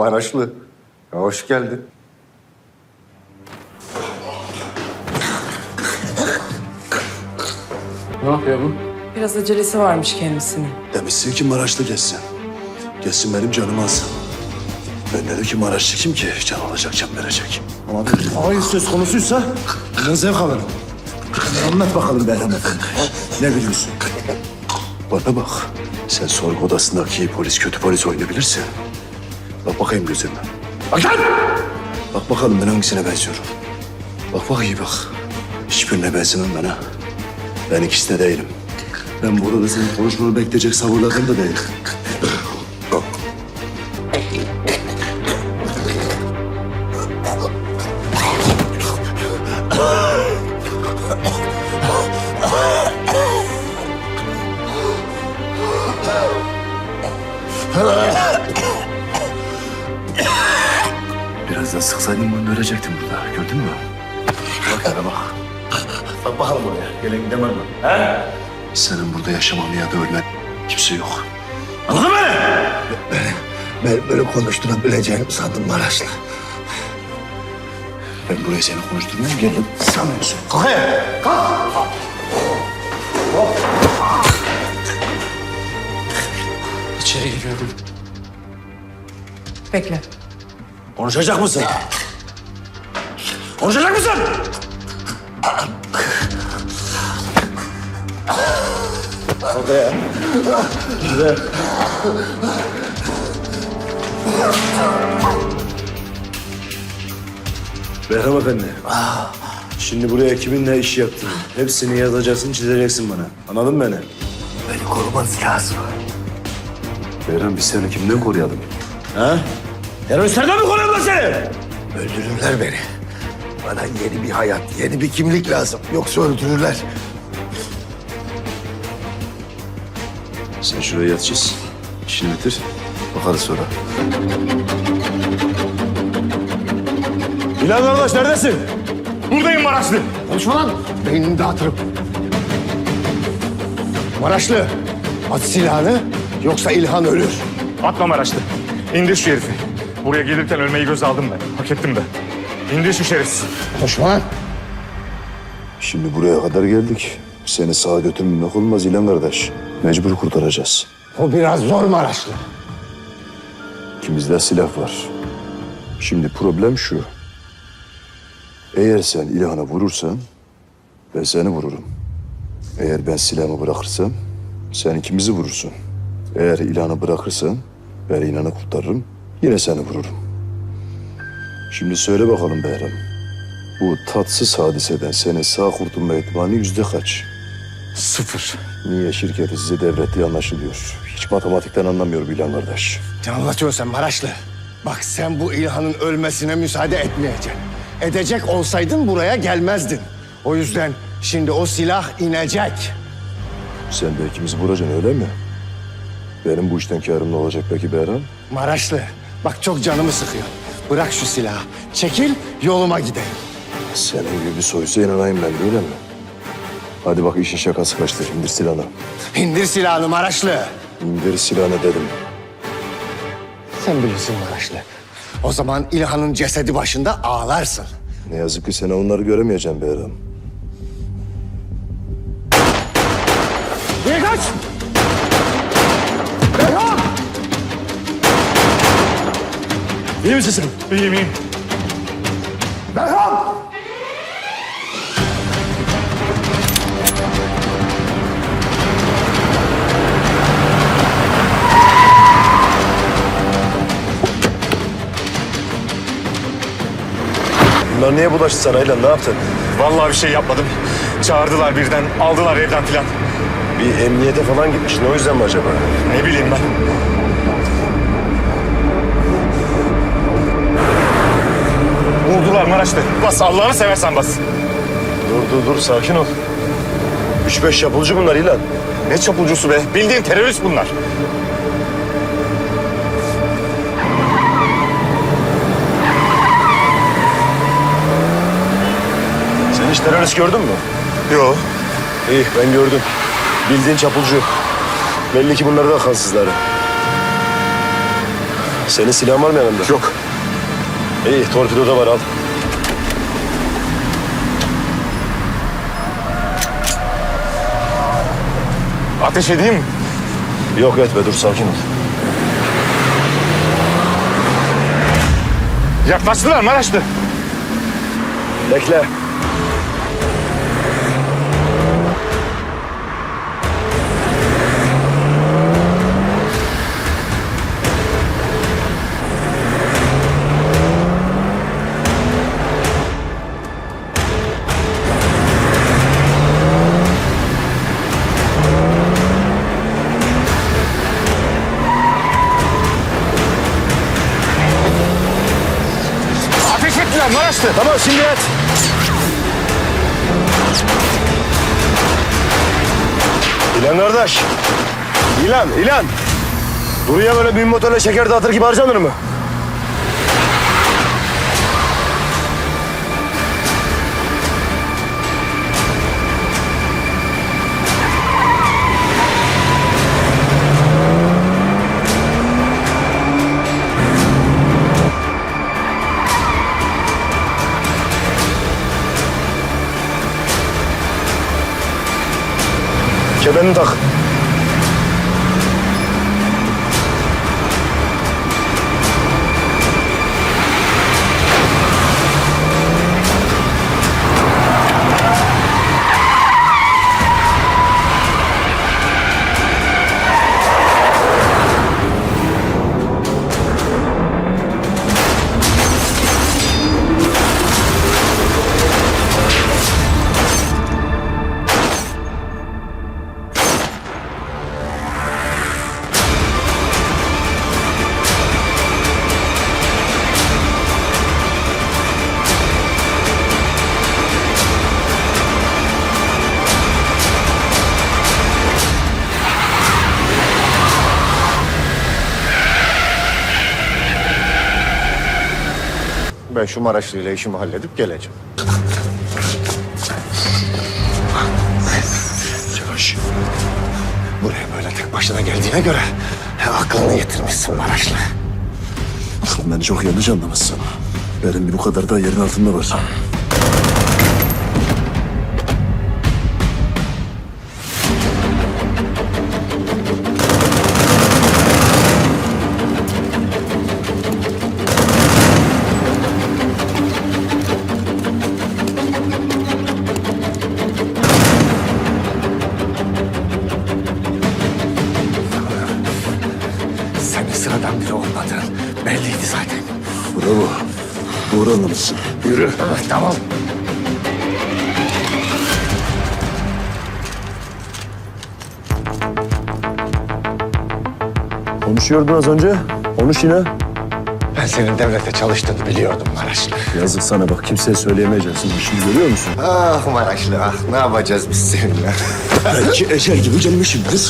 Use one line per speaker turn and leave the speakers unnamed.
Maraşlı. Ya hoş geldin.
Ne yapıyor bu?
Biraz acelesi varmış kendisinin.
Demişsin ki Maraşlı geçsin. Geçsin benim canımı alsın. Ben dedim ki Maraşlı kim ki? Can alacak, can verecek. Ama bir ağayı söz konusuysa bundan zevk alırım. Anlat bakalım Behram Efendi. Ne biliyorsun? Bana bak. Sen sorgu odasındaki polis kötü polis oynayabilirsin. Bak bakayım gözüme. Bak lan! Bak bakalım ben hangisine benziyorum. Bak bak iyi bak. Hiçbirine benzemem ben ha. Ben ikisi de değilim. Ben burada senin konuşmanı bekleyecek sabırlardan da değilim. Burada. Gördün mü? Bak hele bak. Bak bakalım buraya. Gelen gidemem mi? He? Senin burada yaşaman ya da ölmen kimse yok. Anladın mı beni? Ben böyle konuşturabileceğini sandım Maraşlı. Ben buraya seni konuşturmaya geldim sanıyorsun? Kalk hele! Kalk!
İçeri giriyorum.
Bekle.
Konuşacak mısın? Konuşacak mısın? Behram Efendi. Şimdi buraya kiminle iş yaptın? Hepsini yazacaksın, çizeceksin bana. Anladın mı beni? Beni korumanız lazım. Behram biz seni kimden koruyalım? Ha? Teröristlerden mi koruyalım seni?
Öldürürler beni. Bana yeni bir hayat, yeni bir kimlik lazım. Yoksa öldürürler.
Sen şuraya yat çiz. İşini bitir. Bakarız sonra. Bilal kardeş neredesin?
Buradayım Maraşlı. Konuşma lan. Beynini dağıtırım. Maraşlı. At silahını yoksa İlhan ölür.
Atma Maraşlı. İndir şu herifi. Buraya gelirken ölmeyi göz aldım ben. Hak ettim de. İndir şu şerefsiz.
Konuşma lan.
Şimdi buraya kadar geldik. Seni sağa götürmemek olmaz İlhan kardeş. Mecbur kurtaracağız.
O biraz zor Maraşlı.
İkimizde silah var. Şimdi problem şu. Eğer sen İlhan'a vurursan ben seni vururum. Eğer ben silahımı bırakırsam sen ikimizi vurursun. Eğer İlhan'ı bırakırsan ben İlhan'ı kurtarırım. Yine seni vururum. Şimdi söyle bakalım Behram. Bu tatsız hadiseden senin sağ kurtulma ihtimali yüzde kaç?
Sıfır.
Niye şirketi size devrettiği anlaşılıyor. Hiç matematikten anlamıyor İlhan kardeş.
Ne anlatıyorsun Maraşlı? Bak sen bu İlhan'ın ölmesine müsaade etmeyeceksin. Edecek olsaydın buraya gelmezdin. O yüzden şimdi o silah inecek.
Sen de ikimizi vuracaksın öyle mi? Benim bu işten karım ne olacak peki Behram?
Maraşlı, bak çok canımı sıkıyor. Bırak şu silahı. Çekil, yoluma gideyim.
Senin gibi bir soysa inanayım ben de öyle mi? Hadi bak işin şakası kaçtı. İndir silahını.
İndir silahını Maraşlı.
İndir silahını dedim.
Sen bilirsin Maraşlı. O zaman İlhan'ın cesedi başında ağlarsın.
Ne yazık ki sen onları göremeyeceksin Behram. İyi misin sen?
İyiyim iyiyim.
Beyhan!
Bunlar niye bulaştı sana? Ne yaptın?
Vallahi bir şey yapmadım. Çağırdılar birden. Aldılar evden filan.
Bir emniyete falan gitmişsin. O yüzden mi acaba?
Ne bileyim ben. Vurdular Maraşlı. Bas Allah'ını seversen bas.
Dur dur dur. Sakin ol. Üç beş yapılcı bunlar İlhan.
Ne çapulcusu be. Bildiğin terörist bunlar.
Sen hiç terörist gördün mü?
Yo.
İyi ben gördüm. Bildiğin çapulcu. Belli ki bunlar da kansızları. Senin silahın var mı yanında?
Yok.
İyi, torpido da var al.
Ateş edeyim mi?
Yok etme, dur sakin ol.
Yaklaştılar Maraşlı.
Bekle.
Ettiler Maraşlı.
Tamam, şimdi et. İlan kardeş. İlan, İlan. Buraya böyle bin motorla şeker dağıtır gibi harcanır mı? Kemerini tak.
Ben şu Maraşlı ile işimi halledip geleceğim.
Yavaş.
Buraya böyle tek başına geldiğine göre he, aklını yitirmişsin Maraşlı.
Beni çok yanlış anlamışsın. Benim bir bu kadar da yerin altında var.
Sıradan biri olmadığın belliydi zaten.
Bravo. Anlamışsın. Yürü.
Tamam.
Konuşuyordun az önce. Konuş yine.
Ben senin devlete çalıştığını biliyordum Maraşlı.
Yazık sana bak kimseye söyleyemeyeceksin. Şimdi görüyor musun?
Ah Maraşlı ah ne yapacağız biz seninle?
Belki ecel gibi gelmişimdiriz.